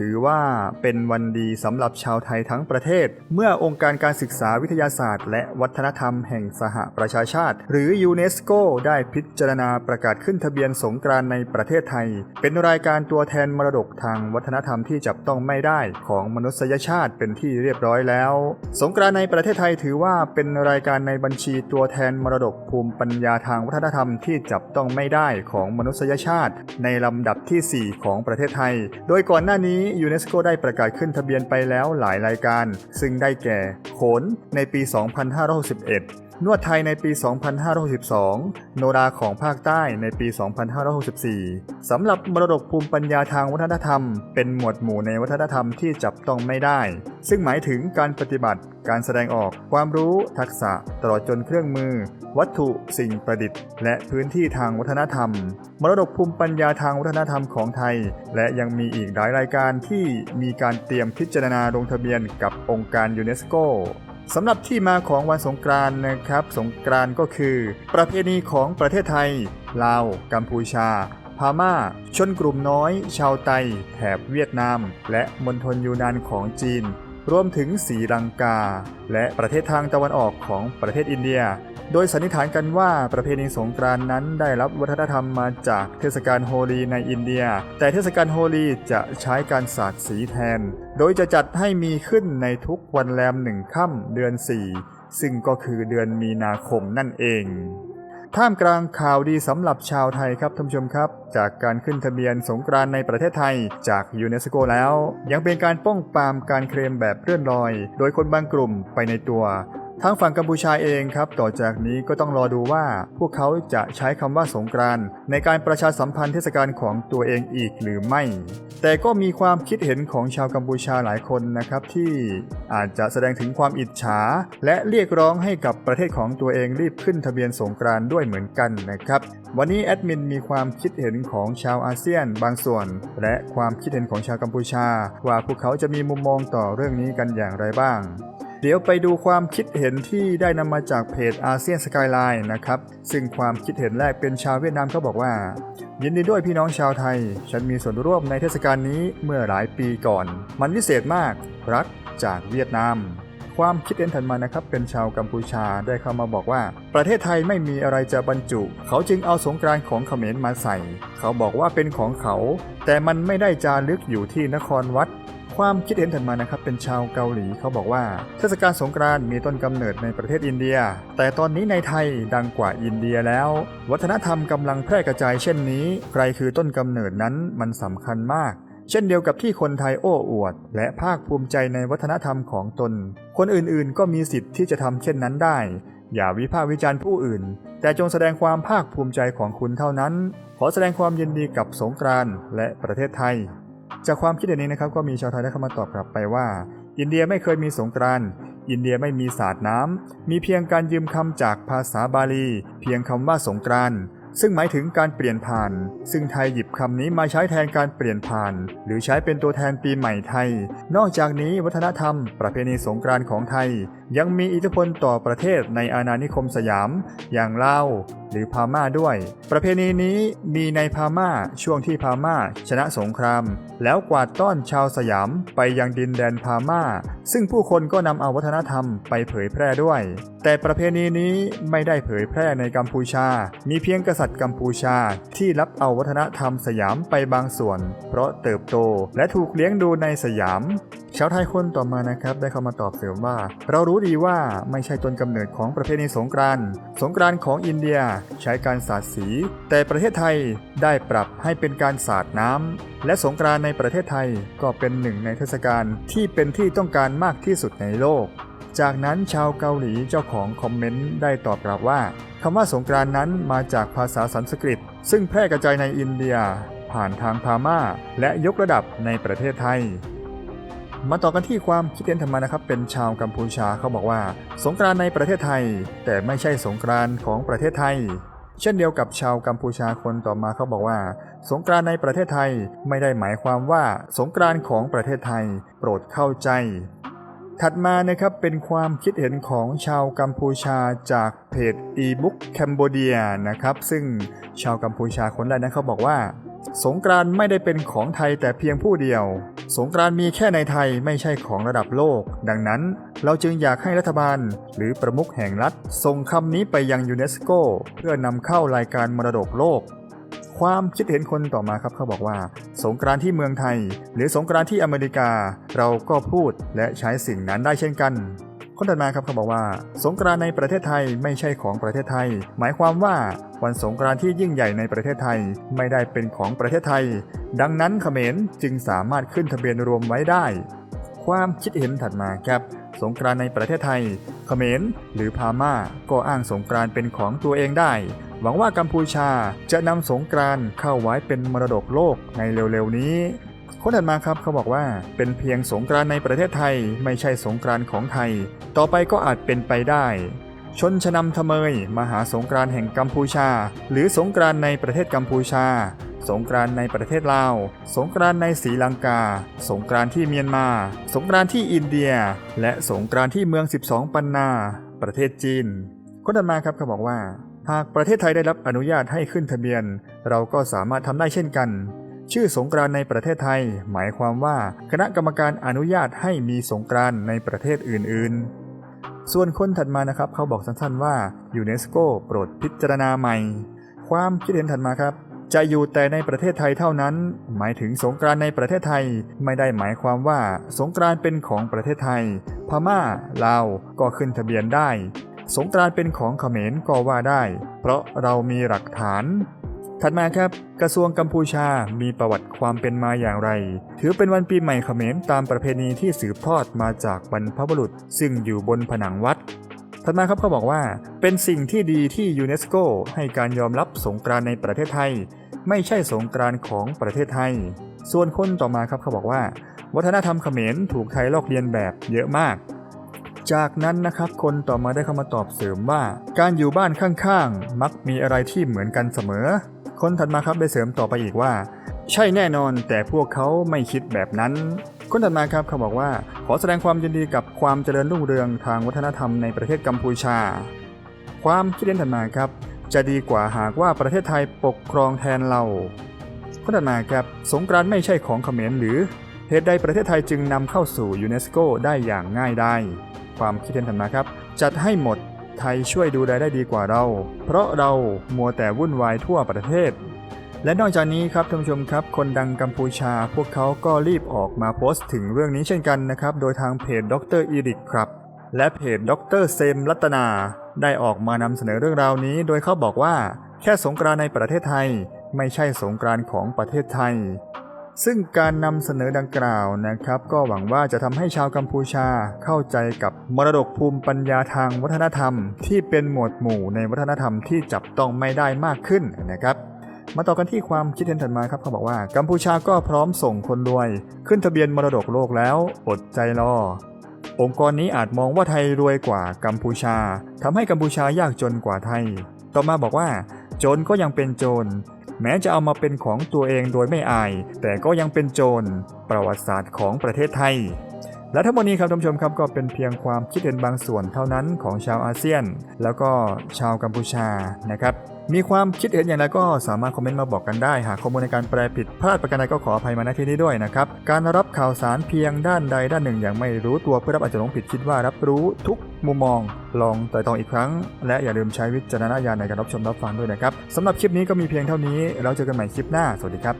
ถือว่าเป็นวันดีสำหรับชาวไทยทั้งประเทศ เมื่อองค์การการศึกษาวิทยาศาสตร์ และวัฒนธรรมแห่งสหประชาชาติ หรือยูเนสโกได้พิจารณาประกาศขึ้นทะเบียนสงกรานในประเทศไทย เป็นรายการตัวแทนมรดกทางวัฒนธรรมที่จับต้องไม่ได้ของมนุษยชาติเป็นที่เรียบร้อยแล้ว สงกรานในประเทศไทยถือว่าเป็นรายการในบัญชีตัวแทนมรดกภูมิปัญญาทางวัฒนธรรมที่จับต้องไม่ได้ของมนุษยชาติ ในลำดับที่ 4 ของประเทศไทย โดยก่อนหน้านี้ยูเนสโกได้ประกาศขึ้นทะเบียนไปแล้วหลายรายการ ซึ่งได้แก่ โขนในปี 2561 นวดไทยในปี 2562 โนราของภาคใต้ในปี 2564 สำหรับมรดกภูมิปัญญาทางวัฒนธรรม เป็นหมวดหมู่ในวัฒนธรรมที่จับต้องไม่ได้ ซึ่งหมายถึงการปฏิบัติ การแสดงออก ความรู้ ทักษะ ตลอดจนเครื่องมือ วัตถุ สิ่งประดิษฐ์ และพื้นที่ทางวัฒนธรรม มรดกภูมิปัญญาทางวัฒนธรรมของไทย และยังมีอีกหลายรายการที่มีการเตรียมพิจารณาลงทะเบียนกับองค์การยูเนสโก สำหรับที่มาของวันสงกรานต์นะครับ สงกรานต์ก็คือ ประเพณีของประเทศไทย ลาว กัมพูชาพม่า ชนกลุ่มน้อย ชาวไต แถบเวียดนาม และมณฑลยูนานของจีน รวมถึงสีลังกา และประเทศทางตะวันออกของประเทศอินเดีย โดยสันนิษฐานกันว่าประเพณีสงกรานนั้นได้รับวัฒนธรรมมาจากเทศกาลโฮลีในอินเดีย แต่เทศกาลโฮลีจะใช้การสาดสีแทน โดยจะจัดให้มีขึ้นในทุกวันแรมหนึ่งค่ำเดือน 4 ซึ่งก็คือเดือนมีนาคมนั่นเอง ท่ามกลางข่าวดีสำหรับชาวไทยครับท่านผู้ชมครับ จากการขึ้นทะเบียนสงกรานในประเทศไทยจากยูเนสโกแล้ว ยังเป็นการป้องปรามการเคลมแบบเลื่อนลอย โดยคนบางกลุ่มไปในตัว ทางฝั่งกัมพูชาเองครับ ต่อจากนี้ก็ต้องรอดูว่า พวกเขาจะใช้คำว่าสงกรานในการประชาสัมพันธ์เทศกาลของตัวเองอีกหรือไม่ แต่ก็มีความคิดเห็นของชาวกัมพูชาหลายคนนะครับที่อาจจะแสดงถึงความอิจฉา และเรียกร้องให้กับประเทศของตัวเองรีบขึ้นทะเบียนสงกรานด้วยเหมือนกันนะครับ วันนี้แอดมินมีความคิดเห็นของชาวอาเซียนบางส่วน และความคิดเห็นของชาวกัมพูชา ว่าพวกเขาจะมีมุมมองต่อเรื่องนี้กันอย่างไรบ้าง เดี๋ยวไปดูความคิดเห็นที่ได้นำมาจากเพจอาเซียนสกายไลน์นะครับ ซึ่งความคิดเห็นแรกเป็นชาวเวียดนามเขาบอกว่า ยินดีด้วยพี่น้องชาวไทย ฉันมีส่วนร่วมในเทศกาลนี้เมื่อหลายปีก่อน มันวิเศษมาก รักจากเวียดนาม ความคิดเห็นถัดมานะครับ เป็นชาวกัมพูชาได้เข้ามาบอกว่า ประเทศไทยไม่มีอะไรจะบรรจุ เขาจึงเอาสงกรานต์ของเขมรมาใส่ เขาบอกว่าเป็นของเขา แต่มันไม่ได้จารึกอยู่ที่นครวัด ความคิดเห็นถัดมานะครับเป็นชาวเกาหลีเขาบอกว่าเทศกาลสงกรานต์มีต้นกำเนิดในประเทศอินเดีย แต่ตอนนี้ในไทยดังกว่าอินเดียแล้ว วัฒนธรรมกำลังแพร่กระจายเช่นนี้ ใครคือต้นกำเนิดนั้นมันสำคัญมาก เช่นเดียวกับที่คนไทยโอ้อวด และภาคภูมิใจในวัฒนธรรมของตน คนอื่นๆ ก็มีสิทธิ์ที่จะทำเช่นนั้นได้ อย่าวิพากษ์วิจารณ์ผู้อื่น แต่จงแสดงความภาคภูมิใจของคุณเท่านั้น ขอแสดงความยินดีกับสงกรานต์และประเทศไทย จากความคิดเห็นนี้นะครับก็มีชาวไทยได้เข้ามาตอบกลับไปว่า อินเดียไม่เคยมีสงกรานต์อินเดียไม่มีศาสาดน้ำมีเพียงการยืมคำจากภาษาบาลี เพียงคำว่าสงกรานต์ซึ่งหมายถึงการเปลี่ยนผ่าน ซึ่งไทยหยิบคำนี้มาใช้แทนการเปลี่ยนผ่าน หรือใช้เป็นตัวแทนปีใหม่ไทย นอกจากนี้วัฒนธรรม ประเพณีสงกรานต์ของไทย ยังมีอิทธิพลต่อประเทศในอาณานิคมสยาม อย่างลาวหรือพม่าด้วย ประเพณีนี้มีในพม่าช่วงที่พม่าชนะสงคราม แล้วกวาดต้อนชาวสยามไปยังดินแดนพม่า ซึ่งผู้คนก็นำเอาวัฒนธรรมไปเผยแพร่ด้วย แต่ประเพณีนี้ไม่ได้เผยแพร่ในกัมพูชา มีเพียงกษัตริย์กัมพูชาที่รับเอาวัฒนธรรมสยามไปบางส่วน เพราะเติบโตและถูกเลี้ยงดูในสยาม ชาวไทยคนต่อมานะครับได้เข้ามาตอบเสริมว่า เรารู้ดีว่าไม่ใช่ต้นกำเนิดของประเพณีสงกรานต์สงกรานต์ของอินเดียใช้การสาดสี แต่ประเทศไทยได้ปรับให้เป็นการสาดน้ำและสงกรานต์ในประเทศไทยก็เป็นหนึ่งในเทศกาลที่เป็นที่ต้องการมากที่สุดในโลกจากนั้นชาวเกาหลีเจ้าของคอมเมนต์ได้ตอบกลับว่าคำว่าสงกรานต์นั้นมาจากภาษาสันสกฤต ซึ่งแพร่กระจายในอินเดีย ผ่านทางพาม่าและยกระดับในประเทศไทย มาต่อกันที่ความคิดเห็นธรรมานะครับ เป็นชาวกัมพูชาเขาบอกว่า สงกรานในประเทศไทย แต่ไม่ใช่สงกรานของประเทศไทย เช่นเดียวกับชาวกัมพูชาคนต่อมาเขาบอกว่า สงกรานในประเทศไทยไม่ได้หมายความว่าสงกรานของประเทศไทย โปรดเข้าใจ ถัดมานะครับเป็นความคิดเห็นของชาวกัมพูชาจากเพจ ebook Cambodia นะครับซึ่งชาวกัมพูชาคนแรกนั้นเขาบอกว่า สงกรานไม่ได้เป็นของไทยแต่เพียงผู้เดียว สงกรานต์มีแค่ในไทยไม่ใช่ของระดับโลก ดังนั้นเราจึงอยากให้รัฐบาล หรือประมุขแห่งรัฐส่งคำนี้ไปยังยูเนสโกเพื่อนำเข้ารายการมรดกโลก ความคิดเห็นคนต่อมาครับเขาบอกว่า สงกรานต์ที่เมืองไทย หรือสงกรานต์ที่อเมริกา เราก็พูดและใช้สิ่งนั้นได้เช่นกัน คนถัดมาครับเขาบอกว่า สงกรานในประเทศไทยไม่ใช่ของประเทศไทย หมายความว่าวันสงกรานที่ยิ่งใหญ่ในประเทศไทย ไม่ได้เป็นของประเทศไทย ดังนั้นเขมรจึงสามารถขึ้นทะเบียนรวมไว้ได้ ความคิดเห็นถัดมาครับสงกรานในประเทศไทย เขมรหรือพาม่าก็อ้างสงกรานเป็นของตัวเองได้ หวังว่ากัมพูชาจะนำสงกรานเข้าไว้เป็นมรดกโลกในเร็วๆนี้ คนถัดมาครับเขาบอกว่าเป็นเพียงสงกรานในประเทศไทยไม่ใช่สงกรานของไทย ต่อไปก็อาจเป็นไปได้ ชนชนำทะเมย มหาสงกรานแห่งกัมพูชา หรือสงกรานในประเทศกัมพูชา สงกรานในประเทศลาว สงกรานในศรีลังกา สงกรานที่เมียนมา สงกรานที่อินเดีย และสงกรานที่เมือง 12 ปันนา ประเทศจีน คนถัดมาครับเขาบอกว่า หากประเทศไทยได้รับอนุญาตให้ขึ้นทะเบียน เราก็สามารถทำได้เช่นกัน ชื่อสงกรานในประเทศไทย หมายความว่าคณะกรรมการอนุญาตให้มีสงกรานในประเทศอื่น ๆ ส่วนคนถัดมานะครับ เขาบอกสั้นๆว่ายูเนสโกโปรดพิจารณาใหม่ ความคิดเห็นถัดมาครับ จะอยู่แต่ในประเทศไทยเท่านั้น หมายถึงสงกรานในประเทศไทย ไม่ได้หมายความว่าสงกรานเป็นของประเทศไทย พม่าลาวก็ขึ้นทะเบียนได้ สงกรานเป็นของเขมรก็ว่าได้ เพราะเรามีหลักฐาน ถัดมาครับ กระทรวงกัมพูชามีประวัติความเป็นมาอย่างไร ถือเป็นวันปีใหม่เขมรตามประเพณีที่สืบทอดมาจากบรรพบุรุษ ซึ่งอยู่บนผนังวัดถัดมาครับเขาบอกว่า เป็นสิ่งที่ดีที่ยูเนสโกให้การยอมรับสงกรานในประเทศไทย ไม่ใช่สงกรานของประเทศไทย ส่วนคนต่อมาครับเขาบอกว่า วัฒนธรรมเขมรถูกไทยลอกเลียนแบบเยอะมาก จากนั้นนะครับคนต่อมาได้เข้ามาตอบเสริมว่า การอยู่บ้านข้างๆ มักมีอะไรที่เหมือนกันเสมอ คนถัดมาครับได้เสริมต่อไปอีกว่า ใช่แน่นอนแต่พวกเขาไม่คิดแบบนั้น คนถัดมาครับเขาบอกว่า ขอแสดงความยินดีกับความเจริญรุ่งเรืองทางวัฒนธรรมในประเทศกัมพูชา ความคิดเห็นถัดมาครับ จะดีกว่าหากว่าประเทศไทยปกครองแทนเราคนถัดมาครับสงกรานต์ไม่ใช่ของเขมรหรือเหตุใดประเทศไทยจึงนำเข้าสู่ยูเนสโกได้อย่างง่ายได้ ความคิดเห็นถัดมาครับ จัดให้หมด ไทยช่วยดูแลได้ดีกว่าเรา เพราะเรามัวแต่วุ่นวายทั่วประเทศ และนอกจากนี้ครับท่านผู้ชมครับ คนดังกัมพูชา พวกเขาก็รีบออกมาโพสต์ถึงเรื่องนี้เช่นกันนะครับ โดยทางเพจดรอีริกครับ และเพจดรเซมรัตนา ได้ออกมานำเสนอเรื่องราวนี้ โดยเขาบอกว่า แค่สงกรานในประเทศไทย ไม่ใช่สงกรานของประเทศไทย ซึ่งการนำเสนอดังกล่าวนะครับ ก็หวังว่าจะทำให้ชาวกัมพูชาเข้าใจกับมรดกภูมิปัญญาทางวัฒนธรรม ที่เป็นหมวดหมู่ในวัฒนธรรมที่จับต้องไม่ได้มากขึ้นนะครับ มาต่อกันที่ความคิดเห็นถัดมาครับเขาบอกว่ากัมพูชาก็พร้อมส่งคนรวย ขึ้นทะเบียนมรดกโลกแล้ว อดใจรอองค์กรนี้อาจมองว่าไทยรวยกว่ากัมพูชาทำให้กัมพูชายากจนกว่าไทย ต่อมาบอกว่าจรก็ยังเป็นโจร แม้จะเอามาเป็นของตัวเองโดยไม่อาย แต่ก็ยังเป็นโจร ประวัติศาสตร์ของประเทศไทย และทั้งหมดนี้ครับท่านผู้ชมครับก็เป็นเพียงความคิดเห็นบางส่วนเท่านั้นของชาวอาเซียน แล้วก็ชาวกัมพูชานะครับมีความคิดเห็นอย่างไรก็สามารถคอมเมนต์มาบอกกันได้ หากข้อมูลในการแปลผิดพลาดประการใดก็ขออภัยมาณที่นี้ด้วยนะครับ การรับข่าวสารเพียงด้านใดด้านหนึ่งอย่างไม่รู้ตัวเพื่อรับอาจจะหลงผิดคิดว่ารับรู้ทุกมุมมอง ลองไต่ตองอีกครั้ง และอย่าลืมใช้วิจารณญาณในการรับชมรับฟังด้วยนะครับสำหรับคลิปนี้ก็มีเพียงเท่านี้แล้วเจอกันใหม่คลิปหน้าสวัสดีครับ